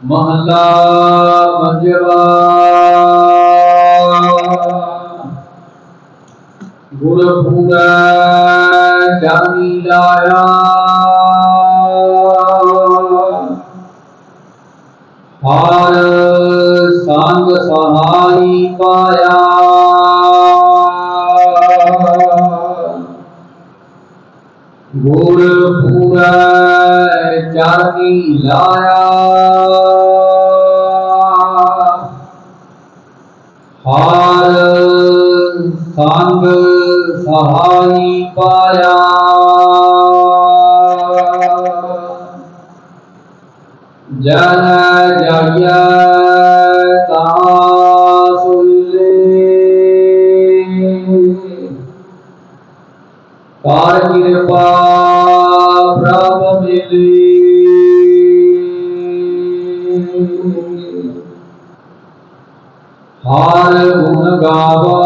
ਮਹਲਾ ਪੰਜਵਾ ਗੁਰ ਪੂਰੈ ਜਾਨੀ ਲਾਇਆ। ਹਰ ਸੰਗ ਸਹਾਈ ਪਾਇਆ। ਗੁਰ ਪੂਰੈ ਚਾਰੀ ਲਾਇਆ। ਹਰ ਸੰਗ ਸਹਾਈ ਪਾਇਆ। ਜਨ ਜਾਇਆ ਕਰ ਕਿਰਪਾ ਪ੍ਰਭ ਮਿਲੀ। ਹਰ ਗੁਣ ਗਾਵੋ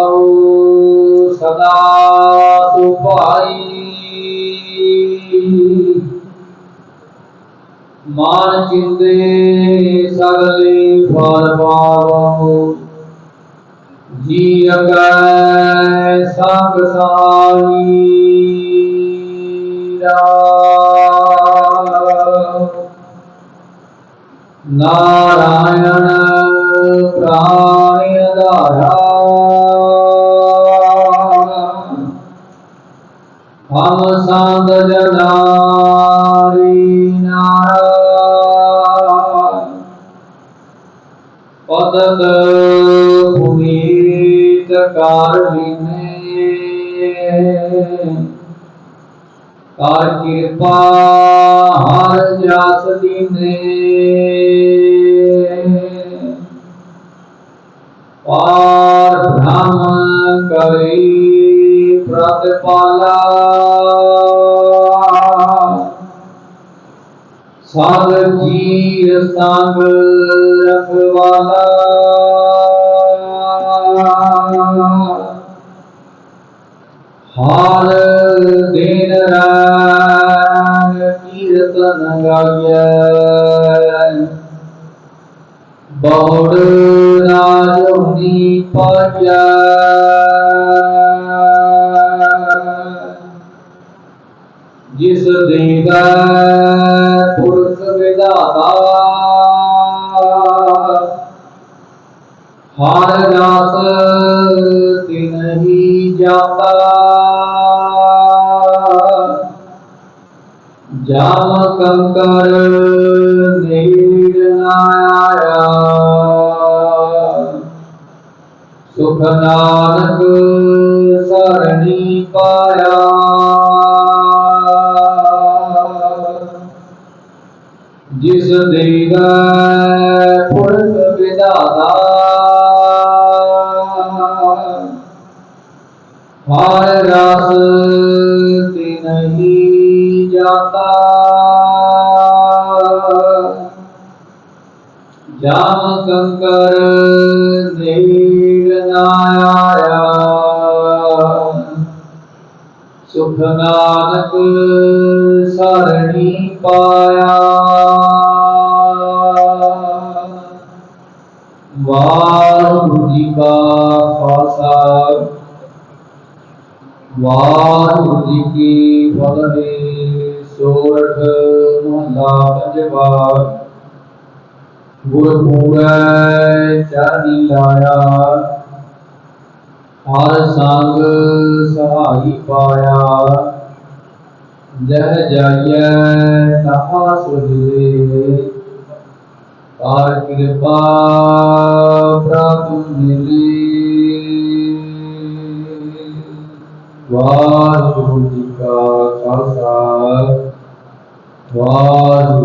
ਸਦਾ ਸੁਭਾਈ। ਮਾਨ ਚਿੰਦੇ ਸਗਲੇ ਫਲ ਪਾਵੋ ਜੀ ਅਗੈ ਸੰਗ ਸਾਈ नारायण प्राय हम साध जनारी नारायण पदक भूमि कार्मिने ਕਰ ਕਿਰਪਾ ਹਰ ਜਸ ਦੀਨੇ। ਪਾਰ ਬ੍ਰਹਮ ਕਰੀ ਪ੍ਰਤਪਾਲਾ। ਸਭ ਜੀਵ ਸੰਗ ਰਖਵਾਲਾ। ਹਰ ਦਿਨ ਰਾਤ ਕੀਰਤਨ ਗਾਇਐ ਬਹੁੜ ਰਾਜੋਨੀ ਪਾਜੈ। ਜਿਸ ਦੇਗਾ ਪੁਰਖ ਵਿਦਾਤਾ ਹਰ ਰਸ ਜਾਮ ਕੰਕਰ ਨੀੜ ਨਾ ਆਇਆ। ਸੁਖ ਨਾਨਕ ਸਰਣੀ ਪਾਇਆ। ਜਿਸ ਦੇਗਾ ਪੁਰਖ ਵਿਦਾਤਾ ਹਰ ਰਸ ਤਿਨਹੀ ਜਾਮ ਕੰਕਰ ਨੀੜ ਨਾ ਆਇਆ ਸੁਖ ਨਾਨਕ ਸਰਣੀ ਪਾਇਆ ਵਾਹਿਗੁਰੂ ਜੀ ਕਾ ਖਾਲਸਾ ਵਾਹਿਗੁਰੂ ਜੀ ਕੀ ਫਤਿਹ ਸੋਰਠ ਮਹਲਾ ਪੰਜਵਾ ਗੁਰ ਪੂਰੈ ਚਰਨੀ ਲਾਇਆ ਹਰ ਸੰਗ ਸਹਾਈ ਪਾਇਆ ਜਹ ਜਾਈਐ ਤਹਾ ਸੁਜੇ ਕਰ ਕਿਰਪਾ ਪ੍ਰਭ ਮਿਲੀ ਵਾਹਿਗੁਰੂ ਜੀ ਕਾ ਖਾਲਸਾ ਵਾਹਿਗੁਰੂ